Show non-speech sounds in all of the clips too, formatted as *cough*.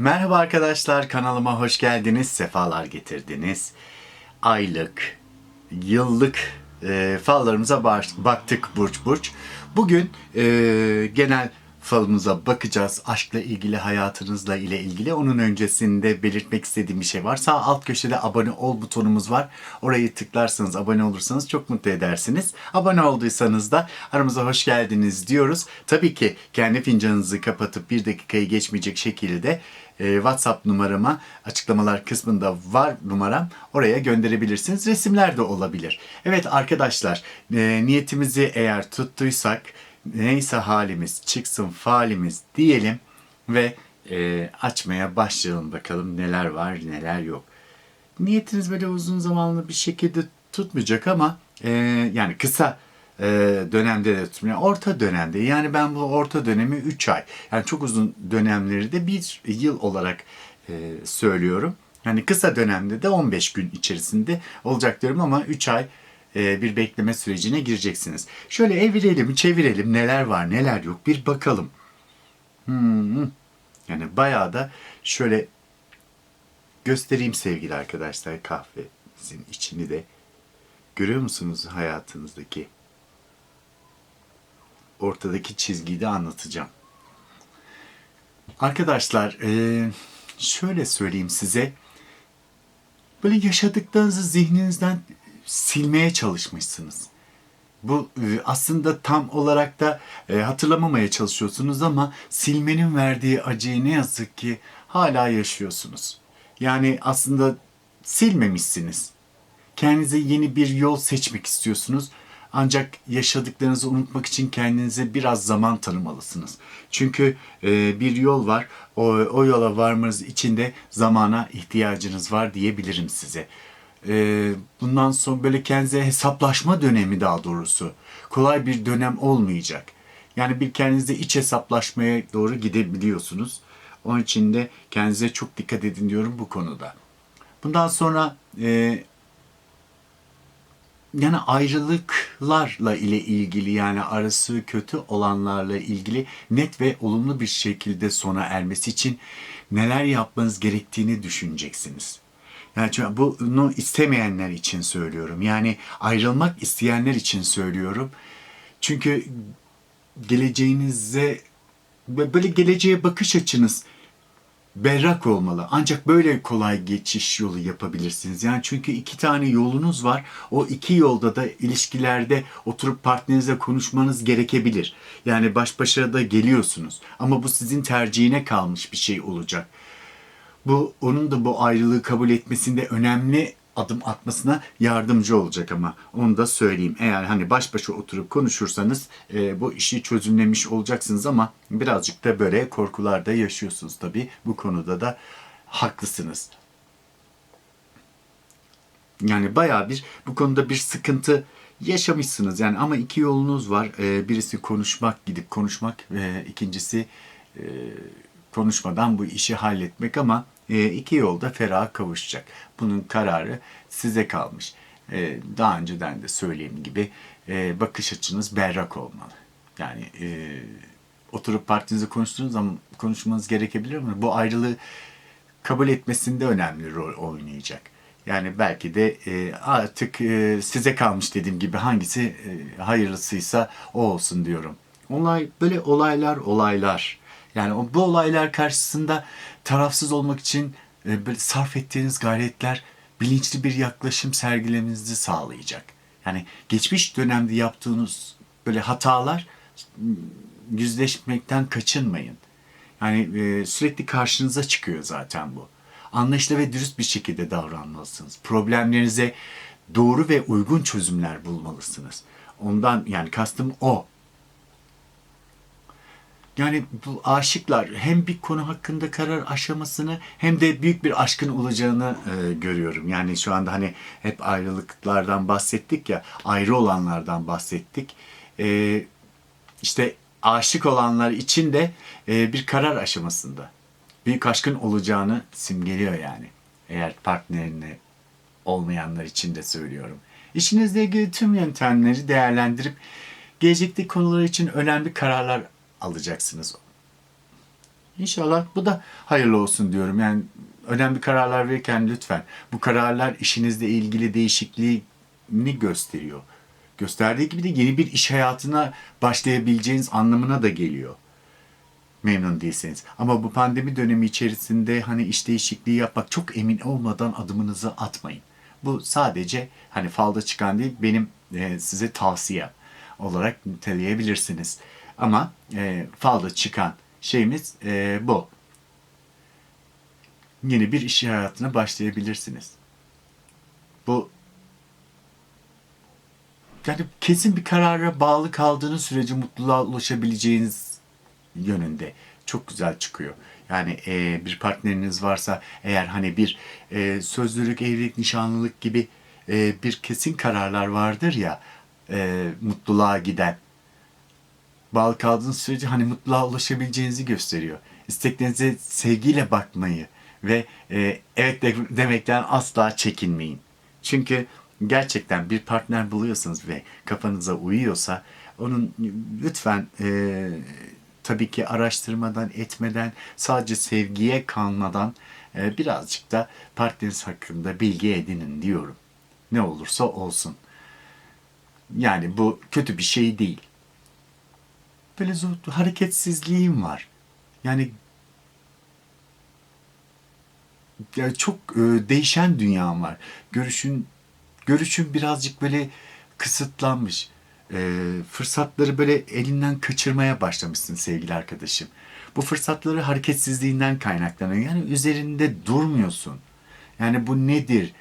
Merhaba arkadaşlar kanalıma hoş geldiniz, sefalar getirdiniz. Aylık, yıllık e, fallarımıza baktık burç burç. Bugün e, genel falımıza bakacağız. Aşkla ilgili, hayatınızla ile ilgili. Onun öncesinde belirtmek istediğim bir şey var. Sağ alt köşede abone ol butonumuz var. Orayı tıklarsanız, abone olursanız çok mutlu edersiniz. Abone olduysanız da aramıza hoş geldiniz diyoruz. Tabii ki kendi fincanınızı kapatıp bir dakikayı geçmeyecek şekilde e, WhatsApp numarama açıklamalar kısmında var numaram. Oraya gönderebilirsiniz. Resimler de olabilir. Evet arkadaşlar e, niyetimizi eğer tuttuysak neyse halimiz çıksın falimiz diyelim ve e, açmaya başlayalım bakalım neler var neler yok. Niyetiniz böyle uzun zamanlı bir şekilde tutmayacak ama e, yani kısa e, dönemde de tutmuyor. Orta dönemde yani ben bu orta dönemi 3 ay. Yani çok uzun dönemleri de bir yıl olarak e, söylüyorum. Yani kısa dönemde de 15 gün içerisinde olacak diyorum ama 3 ay bir bekleme sürecine gireceksiniz. Şöyle evirelim, çevirelim neler var neler yok bir bakalım. Hmm. Yani bayağı da şöyle göstereyim sevgili arkadaşlar kahvemizin içini de. Görüyor musunuz hayatınızdaki ortadaki çizgiyi de anlatacağım. Arkadaşlar eee, şöyle söyleyeyim size. Böyle yaşadıklarınızı zihninizden silmeye çalışmışsınız. Bu e, aslında tam olarak da e, hatırlamamaya çalışıyorsunuz ama silmenin verdiği acıyı ne yazık ki hala yaşıyorsunuz. Yani aslında silmemişsiniz. Kendinize yeni bir yol seçmek istiyorsunuz. Ancak yaşadıklarınızı unutmak için kendinize biraz zaman tanımalısınız. Çünkü e, bir yol var. O, o yola varmanız için de zamana ihtiyacınız var diyebilirim size. E, bundan sonra böyle kendinize hesaplaşma dönemi daha doğrusu. Kolay bir dönem olmayacak. Yani bir kendinize iç hesaplaşmaya doğru gidebiliyorsunuz. Onun için de kendinize çok dikkat edin diyorum bu konuda. Bundan sonra e, yani ayrılıklarla ile ilgili yani arası kötü olanlarla ilgili net ve olumlu bir şekilde sona ermesi için neler yapmanız gerektiğini düşüneceksiniz. Yani bunu istemeyenler için söylüyorum. Yani ayrılmak isteyenler için söylüyorum. Çünkü geleceğinize böyle geleceğe bakış açınız berrak olmalı. Ancak böyle kolay geçiş yolu yapabilirsiniz. Yani çünkü iki tane yolunuz var. O iki yolda da ilişkilerde oturup partnerinizle konuşmanız gerekebilir. Yani baş başa da geliyorsunuz. Ama bu sizin tercihine kalmış bir şey olacak. Bu onun da bu ayrılığı kabul etmesinde önemli adım atmasına yardımcı olacak ama onu da söyleyeyim. Eğer hani baş başa oturup konuşursanız e, bu işi çözümlemiş olacaksınız ama birazcık da böyle korkularda yaşıyorsunuz tabii. Bu konuda da haklısınız. Yani bayağı bir bu konuda bir sıkıntı yaşamışsınız yani ama iki yolunuz var. E, birisi konuşmak, gidip konuşmak ve ikincisi e, konuşmadan bu işi halletmek ama e, iki yolda feraha kavuşacak. Bunun kararı size kalmış. E, daha önceden de söylediğim gibi e, bakış açınız berrak olmalı. Yani oturup partinizi konuştuğunuz zaman konuşmanız gerekebilir ama bu ayrılığı kabul etmesinde önemli rol oynayacak. Yani belki de artık size kalmış dediğim gibi hangisi hayırlısıysa o olsun diyorum. Olay böyle olaylar olaylar. Yani bu olaylar karşısında tarafsız olmak için e, sarf ettiğiniz gayretler bilinçli bir yaklaşım sergilemenizi sağlayacak. Yani geçmiş dönemde yaptığınız böyle hatalar m, yüzleşmekten kaçınmayın. Yani e, sürekli karşınıza çıkıyor zaten bu. Anlayışlı ve dürüst bir şekilde davranmalısınız. Problemlerinize doğru ve uygun çözümler bulmalısınız. Ondan yani kastım o. Yani bu aşıklar hem bir konu hakkında karar aşamasını hem de büyük bir aşkın olacağını e, görüyorum. Yani şu anda hani hep ayrılıklardan bahsettik ya, ayrı olanlardan bahsettik. E, işte aşık olanlar için de e, bir karar aşamasında büyük aşkın olacağını simgeliyor yani. Eğer partnerine olmayanlar için de söylüyorum. İşinizle ilgili tüm yöntemleri değerlendirip gelecekteki konular için önemli kararlar alacaksınız. İnşallah bu da hayırlı olsun diyorum. Yani önemli kararlar verirken lütfen bu kararlar işinizle ilgili değişikliğini gösteriyor. Gösterdiği gibi de yeni bir iş hayatına başlayabileceğiniz anlamına da geliyor. Memnun değilseniz. Ama bu pandemi dönemi içerisinde hani iş değişikliği yapmak çok emin olmadan adımınızı atmayın. Bu sadece hani falda çıkan değil benim e, size tavsiyem olarak niteleyebilirsiniz. Ama e, falda çıkan şeyimiz e, bu. Yeni bir iş hayatına başlayabilirsiniz. Bu yani kesin bir karara bağlı kaldığınız sürece mutluluğa ulaşabileceğiniz yönünde çok güzel çıkıyor. Yani e, bir partneriniz varsa eğer hani bir e, sözlülük, evlilik, nişanlılık gibi e, bir kesin kararlar vardır ya e, mutluluğa giden. Bağlı kaldığınız sürece hani mutluluğa ulaşabileceğinizi gösteriyor. İsteklerinize sevgiyle bakmayı ve e, evet de- demekten asla çekinmeyin. Çünkü gerçekten bir partner buluyorsunuz ve kafanıza uyuyorsa onun lütfen e, tabii ki araştırmadan etmeden sadece sevgiye kalmadan e, birazcık da partneriniz hakkında bilgi edinin diyorum. Ne olursa olsun. Yani bu kötü bir şey değil. Zor- hareketsizliğim var. Yani ya çok e, değişen dünyam var. Görüşün görüşün birazcık böyle kısıtlanmış. E, fırsatları böyle elinden kaçırmaya başlamışsın sevgili arkadaşım. Bu fırsatları hareketsizliğinden kaynaklanıyor. Yani üzerinde durmuyorsun. Yani bu nedir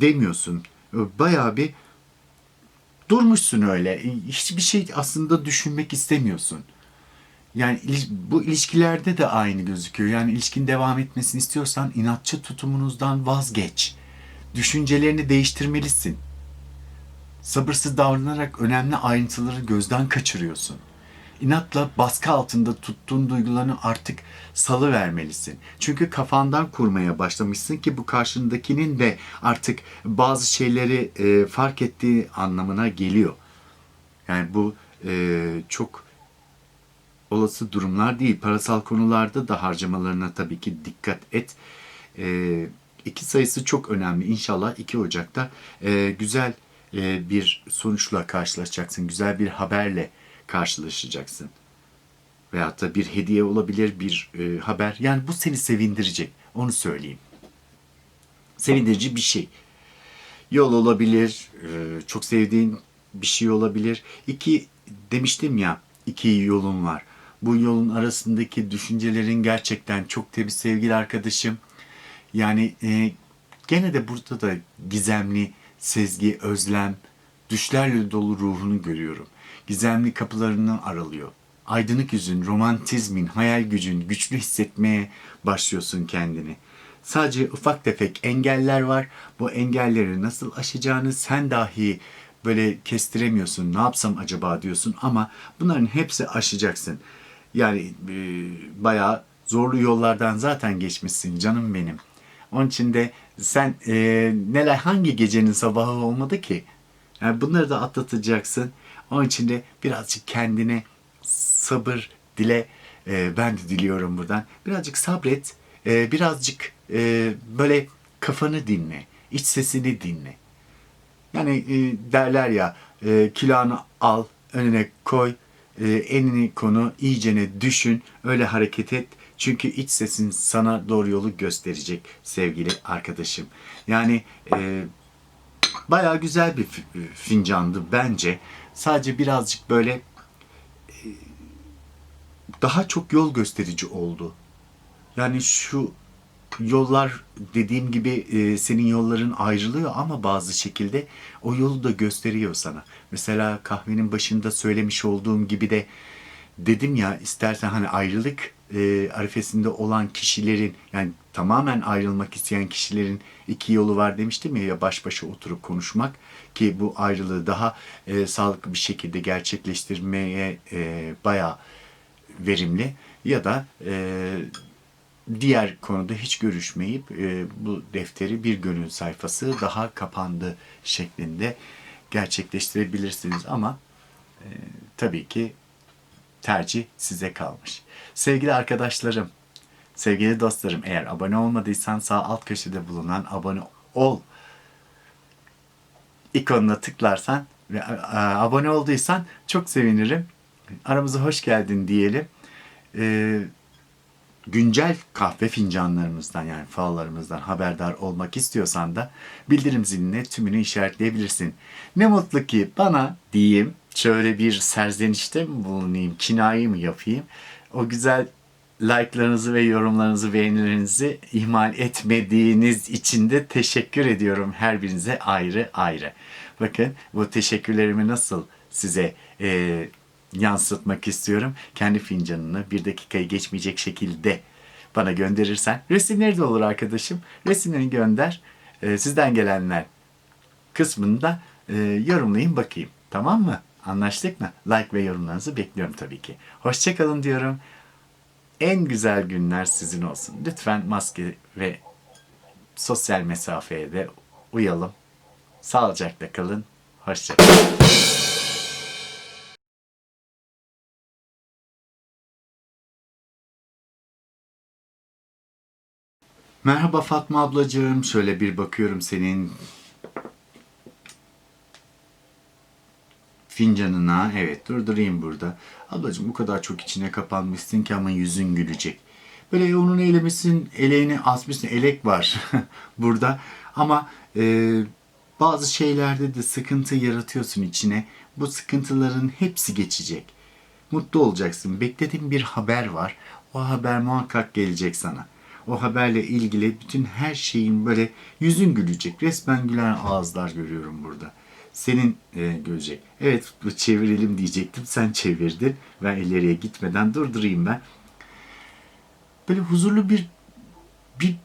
demiyorsun. Bayağı bir durmuşsun öyle. Hiçbir şey aslında düşünmek istemiyorsun. Yani bu ilişkilerde de aynı gözüküyor. Yani ilişkin devam etmesini istiyorsan inatçı tutumunuzdan vazgeç. Düşüncelerini değiştirmelisin. Sabırsız davranarak önemli ayrıntıları gözden kaçırıyorsun. İnatla baskı altında tuttuğun duygularını artık salı vermelisin. Çünkü kafandan kurmaya başlamışsın ki bu karşındakinin de artık bazı şeyleri e, fark ettiği anlamına geliyor. Yani bu e, çok olası durumlar değil. Parasal konularda da harcamalarına tabii ki dikkat et. E, iki sayısı çok önemli. İnşallah 2 Ocak'ta e, güzel e, bir sonuçla karşılaşacaksın. Güzel bir haberle karşılaşacaksın. Veyahut da bir hediye olabilir, bir e, haber. Yani bu seni sevindirecek. Onu söyleyeyim. Sevindirici bir şey. Yol olabilir, e, çok sevdiğin bir şey olabilir. İki demiştim ya, iki yolun var. Bu yolun arasındaki düşüncelerin gerçekten çok temiz sevgili arkadaşım. Yani e, gene de burada da gizemli sezgi, özlem, düşlerle dolu ruhunu görüyorum. Gizemli kapılarını aralıyor. Aydınlık yüzün, romantizmin, hayal gücün, güçlü hissetmeye başlıyorsun kendini. Sadece ufak tefek engeller var. Bu engelleri nasıl aşacağını sen dahi böyle kestiremiyorsun. Ne yapsam acaba diyorsun ama bunların hepsi aşacaksın. Yani e, bayağı zorlu yollardan zaten geçmişsin canım benim. Onun için de sen e, neler hangi gecenin sabahı olmadı ki? Yani bunları da atlatacaksın. Onun için de birazcık kendine sabır dile. E, ben de diliyorum buradan. Birazcık sabret. E, birazcık e, böyle kafanı dinle. iç sesini dinle. Yani e, derler ya e, külahını al, önüne koy, e, enini konu, iyicene düşün, öyle hareket et. Çünkü iç sesin sana doğru yolu gösterecek sevgili arkadaşım. Yani e, bayağı güzel bir fi- fincandı bence. Sadece birazcık böyle e, daha çok yol gösterici oldu. Yani şu yollar dediğim gibi e, senin yolların ayrılıyor ama bazı şekilde o yolu da gösteriyor sana. Mesela kahvenin başında söylemiş olduğum gibi de dedim ya istersen hani ayrılık e, arifesinde olan kişilerin yani tamamen ayrılmak isteyen kişilerin iki yolu var demiştim ya ya baş başa oturup konuşmak ki bu ayrılığı daha e, sağlıklı bir şekilde gerçekleştirmeye e, bayağı verimli. Ya da e, diğer konuda hiç görüşmeyip e, bu defteri bir gönül sayfası daha kapandı şeklinde gerçekleştirebilirsiniz. Ama e, tabii ki Tercih size kalmış. Sevgili arkadaşlarım, sevgili dostlarım eğer abone olmadıysan sağ alt köşede bulunan abone ol ikonuna tıklarsan ve abone olduysan çok sevinirim. Aramıza hoş geldin diyelim. Ee, güncel kahve fincanlarımızdan yani fallarımızdan haberdar olmak istiyorsan da bildirim ziline tümünü işaretleyebilirsin. Ne mutlu ki bana diyeyim şöyle bir serzenişte mi bulunayım, kinayı mı yapayım? O güzel like'larınızı ve yorumlarınızı, beğenilerinizi ihmal etmediğiniz için de teşekkür ediyorum her birinize ayrı ayrı. Bakın bu teşekkürlerimi nasıl size e, yansıtmak istiyorum. Kendi fincanını bir dakikayı geçmeyecek şekilde bana gönderirsen. Resimleri de olur arkadaşım. Resimlerini gönder. E, sizden gelenler kısmını da e, yorumlayın bakayım. Tamam mı? Anlaştık mı? Like ve yorumlarınızı bekliyorum tabii ki. Hoşçakalın diyorum. En güzel günler sizin olsun. Lütfen maske ve sosyal mesafeye de uyalım. Sağlıcakla kalın. Hoşçakalın. Merhaba Fatma ablacığım. Şöyle bir bakıyorum senin fincanına. Evet durdurayım burada. Ablacığım bu kadar çok içine kapanmışsın ki ama yüzün gülecek. Böyle onun elemişsin, eleğini asmışsın. Elek var *laughs* burada. Ama e, bazı şeylerde de sıkıntı yaratıyorsun içine. Bu sıkıntıların hepsi geçecek. Mutlu olacaksın. Beklediğin bir haber var. O haber muhakkak gelecek sana. O haberle ilgili bütün her şeyin böyle yüzün gülecek. Resmen gülen ağızlar görüyorum burada. Senin e, görecek. Evet çevirelim diyecektim. Sen çevirdin. Ben ileriye gitmeden durdurayım ben. Böyle huzurlu bir bir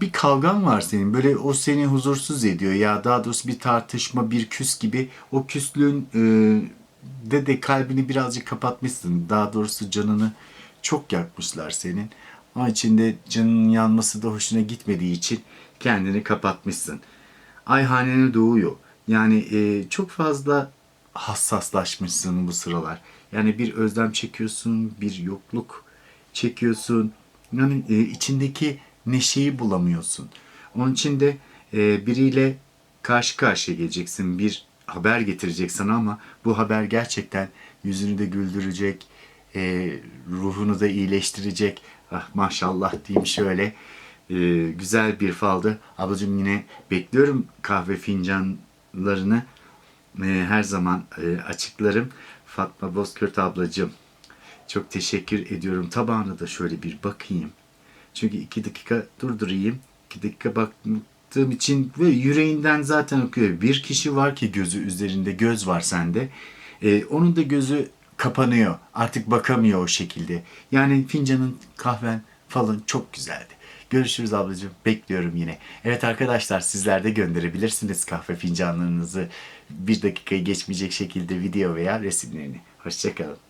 bir kavgan var senin. Böyle o seni huzursuz ediyor. Ya daha doğrusu bir tartışma, bir küs gibi. O küslüğün e, de de kalbini birazcık kapatmışsın. Daha doğrusu canını çok yakmışlar senin. Ama içinde canının yanması da hoşuna gitmediği için kendini kapatmışsın. Ay hanene doğuyor. Yani e, çok fazla hassaslaşmışsın bu sıralar. Yani bir özlem çekiyorsun, bir yokluk çekiyorsun. Yani e, içindeki neşeyi bulamıyorsun. Onun için de e, biriyle karşı karşıya geleceksin. Bir haber getirecek sana ama bu haber gerçekten yüzünü de güldürecek, e, ruhunu da iyileştirecek. Ah, maşallah diyeyim şöyle. E, güzel bir faldı. Ablacığım yine bekliyorum kahve fincanlarını. E, her zaman e, açıklarım. Fatma Bozkurt ablacığım. Çok teşekkür ediyorum. Tabağına da şöyle bir bakayım. Çünkü iki dakika durdurayım. İki dakika baktığım için ve yüreğinden zaten okuyor. Bir kişi var ki gözü üzerinde, göz var sende. Ee, onun da gözü kapanıyor. Artık bakamıyor o şekilde. Yani fincanın, kahven falan çok güzeldi. Görüşürüz ablacığım. Bekliyorum yine. Evet arkadaşlar sizler de gönderebilirsiniz kahve fincanlarınızı. Bir dakikayı geçmeyecek şekilde video veya resimlerini. Hoşçakalın.